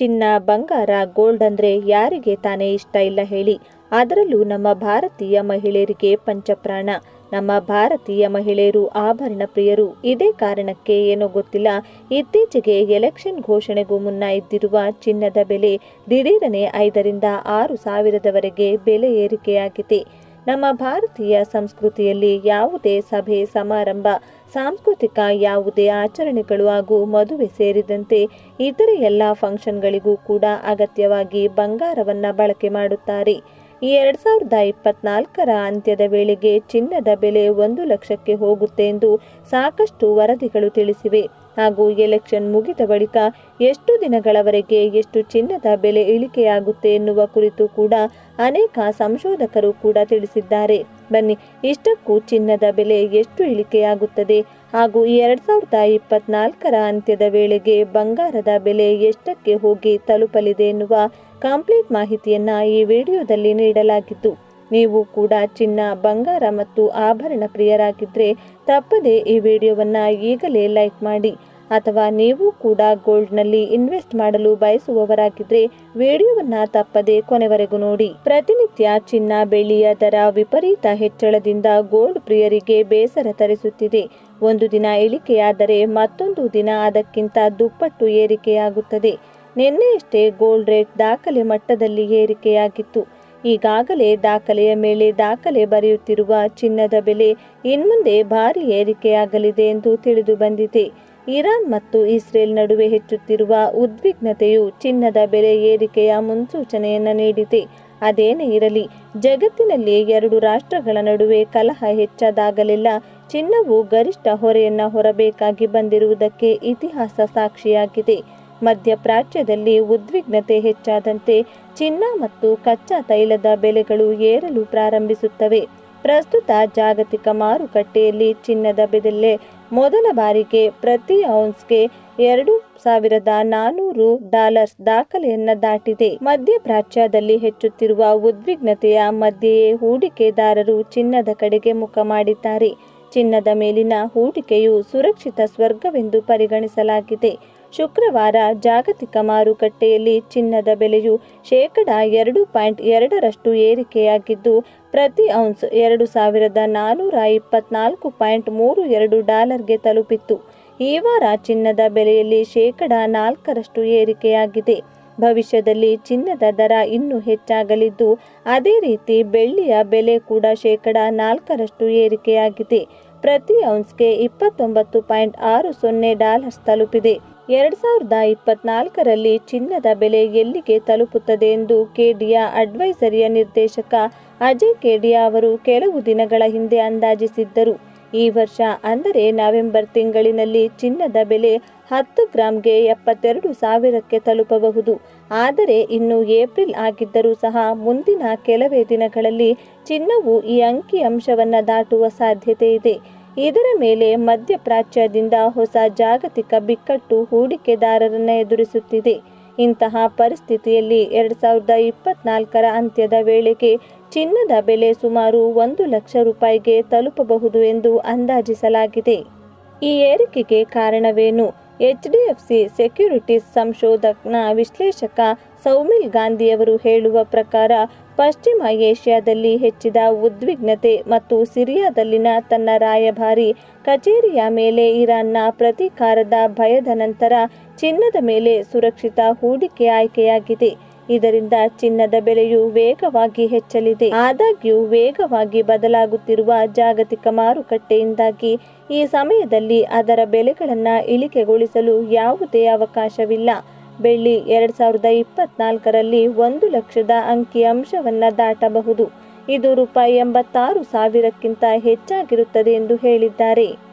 ಚಿನ್ನ, ಬಂಗಾರ, ಗೋಲ್ಡ್ ಅಂದ್ರೆ ಯಾರಿಗೆ ತಾನೇ ಇಷ್ಟ ಇಲ್ಲ ಹೇಳಿ. ಅದರಲ್ಲೂ ನಮ್ಮ ಭಾರತೀಯ ಮಹಿಳೆಯರಿಗೆ ಪಂಚಪ್ರಾಣ. ನಮ್ಮ ಭಾರತೀಯ ಮಹಿಳೆಯರು ಆಭರಣ ಪ್ರಿಯರು. ಇದೇ ಕಾರಣಕ್ಕೆ ಏನೋ ಗೊತ್ತಿಲ್ಲ, ಇತ್ತೀಚೆಗೆ ಎಲೆಕ್ಷನ್ ಘೋಷಣೆಗೂ ಮುನ್ನ ಇದ್ದಿರುವ ಚಿನ್ನದ ಬೆಲೆ ದಿಢೀರನೆ ಐದರಿಂದ ಆರು ಸಾವಿರದವರೆಗೆ ಬೆಲೆ ಏರಿಕೆಯಾಗಿದೆ. ನಮ್ಮ ಭಾರತೀಯ ಸಂಸ್ಕೃತಿಯಲ್ಲಿ ಯಾವುದೇ ಸಭೆ, ಸಮಾರಂಭ ಸಾಂಸ್ಕೃತಿಕ ಯಾವುದೇ ಆಚರಣೆಗಳು ಹಾಗೂ ಮದುವೆ ಸೇರಿದಂತೆ ಇತರೆ ಎಲ್ಲ ಫಂಕ್ಷನ್ಗಳಿಗೂ ಕೂಡ ಅಗತ್ಯವಾಗಿ ಬಂಗಾರವನ್ನು ಬಳಕೆ ಮಾಡುತ್ತಾರೆ. ಈ ಎರಡು ಸಾವಿರದ ಇಪ್ಪತ್ನಾಲ್ಕರ ಅಂತ್ಯದ ವೇಳೆಗೆ ಚಿನ್ನದ ಬೆಲೆ ಒಂದು ಲಕ್ಷಕ್ಕೆ ಹೋಗುತ್ತೆ ಎಂದು ಸಾಕಷ್ಟು ವರದಿಗಳು ತಿಳಿಸಿವೆ. ಹಾಗೂ ಎಲೆಕ್ಷನ್ ಮುಗಿದ ಬಳಿಕ ಎಷ್ಟು ದಿನಗಳವರೆಗೆ ಎಷ್ಟು ಚಿನ್ನದ ಬೆಲೆ ಇಳಿಕೆಯಾಗುತ್ತೆ ಎನ್ನುವ ಕುರಿತು ಕೂಡ ಅನೇಕ ಸಂಶೋಧಕರು ಕೂಡ ತಿಳಿಸಿದ್ದಾರೆ. ಬನ್ನಿ, ಇಷ್ಟಕ್ಕೂ ಚಿನ್ನದ ಬೆಲೆ ಎಷ್ಟು ಇಳಿಕೆಯಾಗುತ್ತದೆ ಹಾಗೂ ಎರಡ್ ಸಾವಿರದ ಇಪ್ಪತ್ನಾಲ್ಕರ ಅಂತ್ಯದ ವೇಳೆಗೆ ಬಂಗಾರದ ಬೆಲೆ ಎಷ್ಟಕ್ಕೆ ಹೋಗಿ ತಲುಪಲಿದೆ ಎನ್ನುವ ಕಂಪ್ಲೀಟ್ ಮಾಹಿತಿಯನ್ನ ಈ ವಿಡಿಯೋದಲ್ಲಿ ನೀಡಲಾಗಿದ್ದು, ನೀವು ಕೂಡ ಚಿನ್ನ, ಬಂಗಾರ ಮತ್ತು ಆಭರಣ ಪ್ರಿಯರಾಗಿದ್ದರೆ ತಪ್ಪದೆ ಈ ವಿಡಿಯೋವನ್ನು ಈಗಲೇ ಲೈಕ್ ಮಾಡಿ ಅಥವಾ ನೀವು ಕೂಡ ಗೋಲ್ಡ್ನಲ್ಲಿ ಇನ್ವೆಸ್ಟ್ ಮಾಡಲು ಬಯಸುವವರಾಗಿದ್ದರೆ ವಿಡಿಯೋವನ್ನು ತಪ್ಪದೆ ಕೊನೆವರೆಗೂ ನೋಡಿ. ಪ್ರತಿನಿತ್ಯ ಚಿನ್ನ ಬೆಳ್ಳಿಯ ದರ ವಿಪರೀತ ಹೆಚ್ಚಳದಿಂದ ಗೋಲ್ಡ್ ಪ್ರಿಯರಿಗೆ ಬೇಸರ ತರಿಸುತ್ತಿದೆ. ಒಂದು ದಿನ ಇಳಿಕೆಯಾದರೆ ಮತ್ತೊಂದು ದಿನ ಅದಕ್ಕಿಂತ ದುಪ್ಪಟ್ಟು ಏರಿಕೆಯಾಗುತ್ತದೆ. ನಿನ್ನೆಯಷ್ಟೇ ಗೋಲ್ಡ್ ರೇಟ್ ದಾಖಲೆ ಮಟ್ಟದಲ್ಲಿ ಏರಿಕೆಯಾಗಿತ್ತು. ಈಗಾಗಲೇ ದಾಖಲೆಯ ಮೇಲೆ ದಾಖಲೆ ಬರೆಯುತ್ತಿರುವ ಚಿನ್ನದ ಬೆಲೆ ಇನ್ಮುಂದೆ ಭಾರಿ ಏರಿಕೆಯಾಗಲಿದೆ ಎಂದು ತಿಳಿದು ಬಂದಿದೆ. ಇರಾನ್ ಮತ್ತು ಇಸ್ರೇಲ್ ನಡುವೆ ಹೆಚ್ಚುತ್ತಿರುವ ಉದ್ವಿಗ್ನತೆಯು ಚಿನ್ನದ ಬೆಲೆ ಏರಿಕೆಯ ಮುನ್ಸೂಚನೆಯನ್ನು ನೀಡಿದೆ. ಅದೇನೇ ಇರಲಿ, ಜಗತ್ತಿನಲ್ಲಿ ಎರಡು ರಾಷ್ಟ್ರಗಳ ನಡುವೆ ಕಲಹ ಹೆಚ್ಚಾದಾಗಲೆಲ್ಲ ಚಿನ್ನವು ಗರಿಷ್ಠ ಹೊರೆಯನ್ನ ಹೊರಬೇಕಾಗಿ ಬಂದಿರುವುದಕ್ಕೆ ಇತಿಹಾಸ ಸಾಕ್ಷಿಯಾಗಿದೆ. ಮಧ್ಯಪ್ರಾಚ್ಯದಲ್ಲಿ ಉದ್ವಿಗ್ನತೆ ಹೆಚ್ಚಾದಂತೆ ಚಿನ್ನ ಮತ್ತು ಕಚ್ಚಾ ತೈಲದ ಬೆಲೆಗಳು ಏರಲು ಪ್ರಾರಂಭಿಸುತ್ತವೆ. ಪ್ರಸ್ತುತ ಜಾಗತಿಕ ಮಾರುಕಟ್ಟೆಯಲ್ಲಿ ಚಿನ್ನದ ಬೆಲೆ ಮೊದಲ ಬಾರಿಗೆ ಪ್ರತಿ ಔನ್ಸ್ಗೆ ಎರಡು ಸಾವಿರದ ನಾನೂರು ಡಾಲರ್ಸ್ ದಾಖಲೆಯನ್ನ ದಾಟಿದೆ. ಮಧ್ಯಪ್ರಾಚ್ಯದಲ್ಲಿ ಹೆಚ್ಚುತ್ತಿರುವ ಉದ್ವಿಗ್ನತೆಯ ಮಧ್ಯೆಯೇ ಹೂಡಿಕೆದಾರರು ಚಿನ್ನದ ಕಡೆಗೆ ಮುಖ ಮಾಡಿದ್ದಾರೆ. ಚಿನ್ನದ ಮೇಲಿನ ಹೂಡಿಕೆಯು ಸುರಕ್ಷಿತ ಸ್ವರ್ಗವೆಂದು ಪರಿಗಣಿಸಲಾಗಿದೆ. ಶುಕ್ರವಾರ ಜಾಗತಿಕ ಮಾರುಕಟ್ಟೆಯಲ್ಲಿ ಚಿನ್ನದ ಬೆಲೆಯು ಶೇಕಡ ಎರಡು ಪಾಯಿಂಟ್ ಎರಡರಷ್ಟು ಏರಿಕೆಯಾಗಿದ್ದು, ಪ್ರತಿ ಔನ್ಸ್ ಎರಡು ಸಾವಿರದ ನಾನೂರ ಇಪ್ಪತ್ನಾಲ್ಕು ಪಾಯಿಂಟ್ ಮೂರು ಎರಡು ಡಾಲರ್ಗೆ ತಲುಪಿತ್ತು. ಈ ವಾರ ಚಿನ್ನದ ಬೆಲೆಯಲ್ಲಿ ಶೇಕಡ ನಾಲ್ಕರಷ್ಟು ಏರಿಕೆಯಾಗಿದೆ. ಭವಿಷ್ಯದಲ್ಲಿ ಚಿನ್ನದ ದರ ಇನ್ನೂ ಹೆಚ್ಚಾಗಲಿದ್ದು, ಅದೇ ರೀತಿ ಬೆಳ್ಳಿಯ ಬೆಲೆ ಕೂಡ ಶೇಕಡ ನಾಲ್ಕರಷ್ಟು ಏರಿಕೆಯಾಗಿದೆ. ಪ್ರತಿ ಔನ್ಸ್ಗೆ ಇಪ್ಪತ್ತೊಂಬತ್ತು ಪಾಯಿಂಟ್ ಆರು ಸೊನ್ನೆ ಡಾಲರ್ಸ್ ತಲುಪಿದೆ. ಎರಡ್ ಸಾವಿರದ ಇಪ್ಪತ್ನಾಲ್ಕರಲ್ಲಿ ಚಿನ್ನದ ಬೆಲೆ ಎಲ್ಲಿಗೆ ತಲುಪುತ್ತದೆ ಎಂದು ಕೆಡಿಯಾ ಅಡ್ವೈಸರಿಯ ನಿರ್ದೇಶಕ ಅಜಯ್ ಕೆಡಿಯಾ ಅವರು ಕೆಲವು ದಿನಗಳ ಹಿಂದೆ ಅಂದಾಜಿಸಿದ್ದರು. ಈ ವರ್ಷ ಅಂದರೆ ನವೆಂಬರ್ ತಿಂಗಳಿನಲ್ಲಿ ಚಿನ್ನದ ಬೆಲೆ ಹತ್ತು ಗ್ರಾಂಗೆ ಎಪ್ಪತ್ತೆರಡು ಸಾವಿರಕ್ಕೆ ತಲುಪಬಹುದು. ಆದರೆ ಇನ್ನು ಏಪ್ರಿಲ್ ಆಗಿದ್ದರೂ ಸಹ ಮುಂದಿನ ಕೆಲವೇ ದಿನಗಳಲ್ಲಿ ಚಿನ್ನವು ಈ ಅಂಕಿ ಅಂಶವನ್ನು ದಾಟುವ ಸಾಧ್ಯತೆ ಇದೆ. ಇದರ ಮೇಲೆ ಮಧ್ಯಪ್ರಾಚ್ಯದಿಂದ ಹೊಸ ಜಾಗತಿಕ ಬಿಕ್ಕಟ್ಟು ಹೂಡಿಕೆದಾರರನ್ನು ಎದುರಿಸುತ್ತಿದೆ. ಇಂತಹ ಪರಿಸ್ಥಿತಿಯಲ್ಲಿ ಎರಡು ಸಾವಿರದ ಇಪ್ಪತ್ನಾಲ್ಕರ ಅಂತ್ಯದ ವೇಳೆಗೆ ಚಿನ್ನದ ಬೆಲೆ ಸುಮಾರು ಒಂದು ಲಕ್ಷ ರೂಪಾಯಿಗೆ ತಲುಪಬಹುದು ಎಂದು ಅಂದಾಜಿಸಲಾಗಿದೆ. ಈ ಏರಿಕೆಗೆ ಕಾರಣವೇನು? ಎಚ್ಡಿಎಫ್ಸಿ ಸೆಕ್ಯುರಿಟೀಸ್ ಸಂಶೋಧಕನ ವಿಶ್ಲೇಷಕ ಸೌಮಿಲ್ ಗಾಂಧಿಯವರು ಹೇಳುವ ಪ್ರಕಾರ ಪಶ್ಚಿಮ ಏಷ್ಯಾದಲ್ಲಿ ಹೆಚ್ಚಿದ ಉದ್ವಿಗ್ನತೆ ಮತ್ತು ಸಿರಿಯಾದಲ್ಲಿನ ತನ್ನ ರಾಯಭಾರಿ ಕಚೇರಿಯ ಮೇಲೆ ಇರಾನ್ನ ಪ್ರತೀಕಾರದ ಭಯದ ನಂತರ ಚಿನ್ನದ ಮೇಲೆ ಸುರಕ್ಷಿತ ಹೂಡಿಕೆ ಆಯ್ಕೆಯಾಗಿದೆ. ಇದರಿಂದ ಚಿನ್ನದ ಬೆಲೆಯು ವೇಗವಾಗಿ ಹೆಚ್ಚಲಿದೆ. ಆದಾಗ್ಯೂ ವೇಗವಾಗಿ ಬದಲಾಗುತ್ತಿರುವ ಜಾಗತಿಕ ಮಾರುಕಟ್ಟೆಯಿಂದಾಗಿ ಈ ಸಮಯದಲ್ಲಿ ಅದರ ಬೆಲೆಗಳನ್ನು ಇಳಿಕೆಗೊಳಿಸಲು ಯಾವುದೇ ಅವಕಾಶವಿಲ್ಲ. ಬೆಳ್ಳಿ ಎರಡು ಸಾವಿರದ ಇಪ್ಪತ್ನಾಲ್ಕರಲ್ಲಿ ಒಂದು ಲಕ್ಷದ ಅಂಕಿ ಅಂಶವನ್ನು ದಾಟಬಹುದು. ಇದು ರೂಪಾಯಿ ಎಂಬತ್ತಾರು ಸಾವಿರಕ್ಕಿಂತ ಹೆಚ್ಚಾಗಿರುತ್ತದೆ ಎಂದು ಹೇಳಿದ್ದಾರೆ.